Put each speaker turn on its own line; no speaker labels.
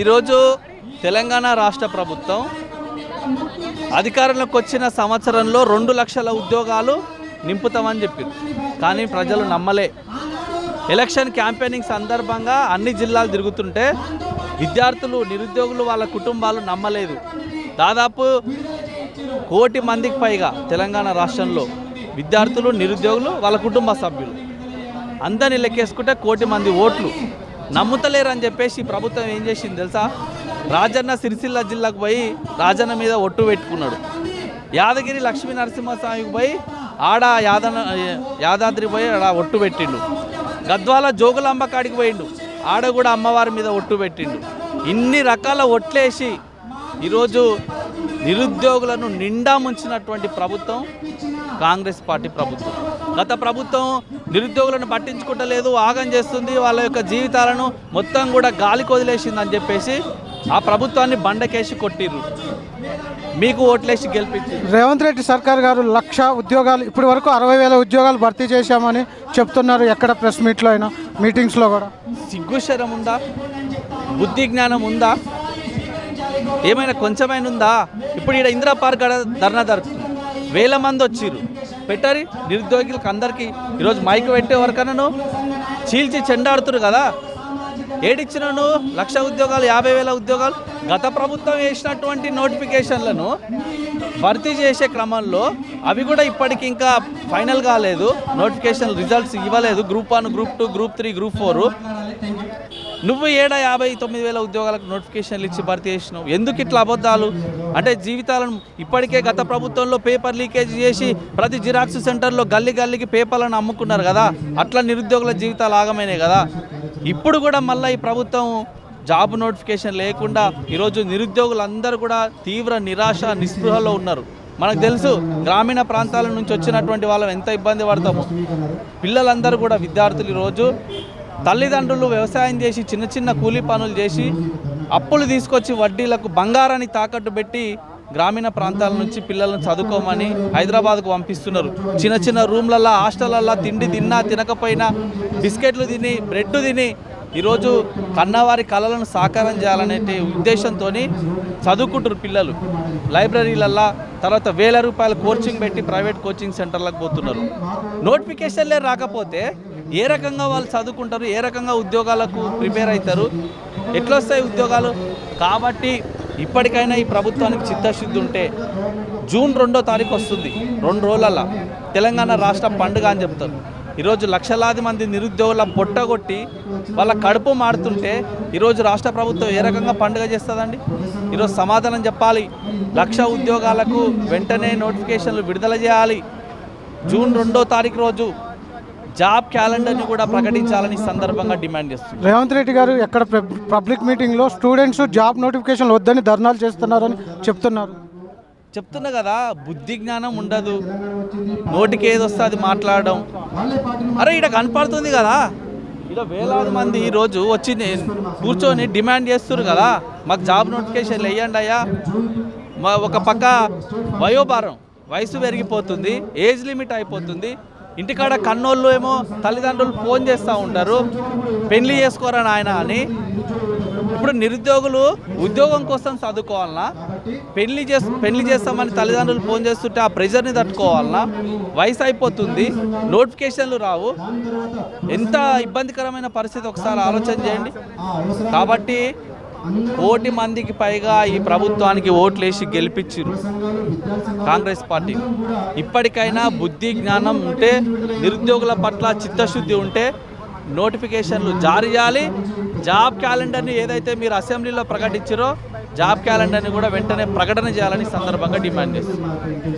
ఈరోజు తెలంగాణ రాష్ట్ర ప్రభుత్వం అధికారంలోకి వచ్చిన సంవత్సరంలో రెండు లక్షల ఉద్యోగాలు నింపుతామని చెప్పింది. కానీ ప్రజలు నమ్మలే. ఎలక్షన్ క్యాంపెయినింగ్ సందర్భంగా అన్ని జిల్లాలు తిరుగుతుంటే విద్యార్థులు నిరుద్యోగులు వాళ్ళ కుటుంబాలు నమ్మలేదు. దాదాపు కోటి మందికి పైగా తెలంగాణ రాష్ట్రంలో విద్యార్థులు నిరుద్యోగులు వాళ్ళ కుటుంబ సభ్యులు. అందరిని లెక్కేసుకుంటే కోటి మంది ఓట్లు. నమ్ముతలేరు అని చెప్పేసి ప్రభుత్వం ఏం చేసింది తెలుసా? రాజన్న సిరిసిల్ల జిల్లాకు పోయి రాజన్న మీద ఒట్టు పెట్టుకున్నాడు. యాదగిరి లక్ష్మీ నరసింహస్వామికి పోయి ఆడ యాదన యాదాద్రి పోయి ఆడ ఒట్టు పెట్టిండు. గద్వాల జోగులాంబ కాడికి పోయిండు. ఆడ కూడా అమ్మవారి మీద ఒట్టు పెట్టిండు. ఇన్ని రకాల ఒట్లేసి ఈరోజు నిరుద్యోగులను నిండా ముంచినటువంటి ప్రభుత్వం కాంగ్రెస్ పార్టీ ప్రభుత్వం. గత ప్రభుత్వం నిరుద్యోగులను పట్టించుకుంటలేదు ఆగం చేస్తుంది వాళ్ళ యొక్క జీవితాలను మొత్తం కూడా గాలికి వదిలేసిందని చెప్పేసి ఆ ప్రభుత్వాన్ని బండకేసి కొట్టిర్రు. మీకు ఓట్లేసి గెలిపించి
రేవంత్ రెడ్డి సర్కార్ గారు లక్ష ఉద్యోగాలు ఇప్పటి వరకు అరవై వేల ఉద్యోగాలు భర్తీ చేశామని చెప్తున్నారు ఎక్కడ ప్రెస్ మీట్లో అయినా మీటింగ్స్లో కూడా.
సిగ్గుశరం ఉందా? బుద్ధి జ్ఞానం ఉందా? ఏమైనా కొంచెమైనా ఉందా? ఇప్పుడు ఇక్కడ ఇందిరా పార్క్ ధర్నా జరుగుతుంది వేల మంది వచ్చిర్రు. పెట్టారు? నిరుద్యోగులకు అందరికీ ఈరోజు మైక్ పెట్టే వరకనను చీల్చి చెండాడుతురు కదా. ఏడిచ్చినను? లక్ష ఉద్యోగాలు యాభై వేల ఉద్యోగాలు. గత ప్రభుత్వం వేసినటువంటి నోటిఫికేషన్లను భర్తీ చేసే క్రమంలో అవి కూడా ఇప్పటికి ఇంకా ఫైనల్ కాలేదు. నోటిఫికేషన్ రిజల్ట్స్ ఇవ్వలేదు. Group one group two group three group four. నువ్వు ఏడా యాభై తొమ్మిది వేల ఉద్యోగాలకు నోటిఫికేషన్లు ఇచ్చి భర్తీ చేసినావు? ఎందుకు ఇట్లా అబద్ధాలు? అంటే జీవితాలను ఇప్పటికే గత ప్రభుత్వంలో పేపర్ లీకేజ్ చేసి ప్రతి జిరాక్స్ సెంటర్లో గల్లి గల్లికి పేపర్లను అమ్ముకున్నారు కదా? అట్లా నిరుద్యోగుల జీవితాలు ఆగమైనాయి కదా? ఇప్పుడు కూడా మళ్ళీ ఈ ప్రభుత్వం జాబ్ నోటిఫికేషన్ లేకుండా ఈరోజు నిరుద్యోగులందరూ కూడా తీవ్ర నిరాశ నిస్పృహలో ఉన్నారు. మనకు తెలుసు గ్రామీణ ప్రాంతాల నుంచి వచ్చినటువంటి వాళ్ళం ఎంత ఇబ్బంది పడతాము. పిల్లలందరూ కూడా విద్యార్థులు ఈరోజు తల్లిదండ్రులు వ్యవసాయం చేసి చిన్న చిన్న కూలీ పనులు చేసి అప్పులు తీసుకొచ్చి వడ్డీలకు బంగారాన్ని తాకట్టు పెట్టి గ్రామీణ ప్రాంతాల నుంచి పిల్లలను చదువుకోమని హైదరాబాద్కు పంపిస్తున్నారు. చిన్న చిన్న రూమ్లల్లో హాస్టళ్ళల్లో తిండి తిన్నా తినకపోయినా బిస్కెట్లు తిని బ్రెడ్ తిని ఈరోజు కన్నవారి కళలను సాకారం చేయాలనే ఉద్దేశంతో చదువుకుంటారు పిల్లలు. లైబ్రరీలల్లో తర్వాత వేల రూపాయల కోచింగ్ పెట్టి ప్రైవేట్ కోచింగ్ సెంటర్లకు పోతున్నారు. నోటిఫికేషన్లే రాకపోతే ఏ రకంగా వాళ్ళు చదువుకుంటారు ఏ రకంగా ఉద్యోగాలకు ప్రిపేర్ అవుతారు ఎట్లొస్తాయి ఉద్యోగాలు? కాబట్టి ఇప్పటికైనా ఈ ప్రభుత్వానికి చిత్తశుద్ధి ఉంటే జూన్ రెండో తారీఖు వస్తుంది రెండు రోజులలో తెలంగాణ రాష్ట్ర పండుగ అని చెప్తారు. ఈరోజు లక్షలాది మంది నిరుద్యోగుల పొట్టగొట్టి వాళ్ళ కడుపు మారుతుంటే ఈరోజు రాష్ట్ర ప్రభుత్వం ఏ రకంగా పండుగ చేస్తుందండి? ఈరోజు సమాధానం చెప్పాలి. లక్ష ఉద్యోగాలకు వెంటనే నోటిఫికేషన్లు విడుదల చేయాలి. జూన్ రెండో తారీఖు రోజు జాబ్ క్యాలెండర్ని కూడా ప్రకటించాలని సందర్భంగా డిమాండ్ చేస్తుంది
రేవంత్ రెడ్డి గారు ఎక్కడ పబ్- పబ్లిక్ మీటింగ్లో స్టూడెంట్స్ జాబ్ నోటిఫికేషన్ వద్దని ధర్నాలు చేస్తున్నారని చెప్తున్నారు.
చెప్తున్నా కదా బుద్ధి జ్ఞానం ఉండదు. నోటికి ఏది వస్తే అది మాట్లాడడం. అరే ఇక్కడ కనపడుతుంది కదా. ఇక్కడ వేలాది మంది ఈరోజు వచ్చి కూర్చొని డిమాండ్ చేస్తున్నారు కదా. మాకు జాబ్ నోటిఫికేషన్లు వేయండి అయ్యా. మా ఒక పక్క వయోభారం వయసు పెరిగిపోతుంది ఏజ్ లిమిట్ అయిపోతుంది. ఇంటికాడ కన్నోళ్ళు ఏమో తల్లిదండ్రులు ఫోన్ చేస్తూ ఉంటారు. పెళ్ళి చేసుకోరా నాయన అని. ఇప్పుడు నిరుద్యోగులు ఉద్యోగం కోసం చదువుకోవాలన్నా పెళ్ళి చేసు పెళ్ళి చేస్తామని తల్లిదండ్రులు ఫోన్ చేస్తుంటే ఆ ప్రెషర్ని తట్టుకోవాలన్నా వయసు అయిపోతుంది. నోటిఫికేషన్లు రావు. ఎంత ఇబ్బందికరమైన పరిస్థితి ఒకసారి ఆలోచన చేయండి. కాబట్టి కోటి మందికి పైగా ఈ ప్రభుత్వానికి ఓట్లేసి గెలిపించారు కాంగ్రెస్ పార్టీ. ఇప్పటికైనా బుద్ధి జ్ఞానం ఉంటే నిరుద్యోగుల పట్ల చిత్తశుద్ధి ఉంటే నోటిఫికేషన్లు జారీ చేయాలి. జాబ్ క్యాలెండర్ని ఏదైతే మీరు అసెంబ్లీలో ప్రకటించారో జాబ్ క్యాలెండర్ని కూడా వెంటనే ప్రకటన చేయాలని సందర్భంగా డిమాండ్ చేస్తున్నారు.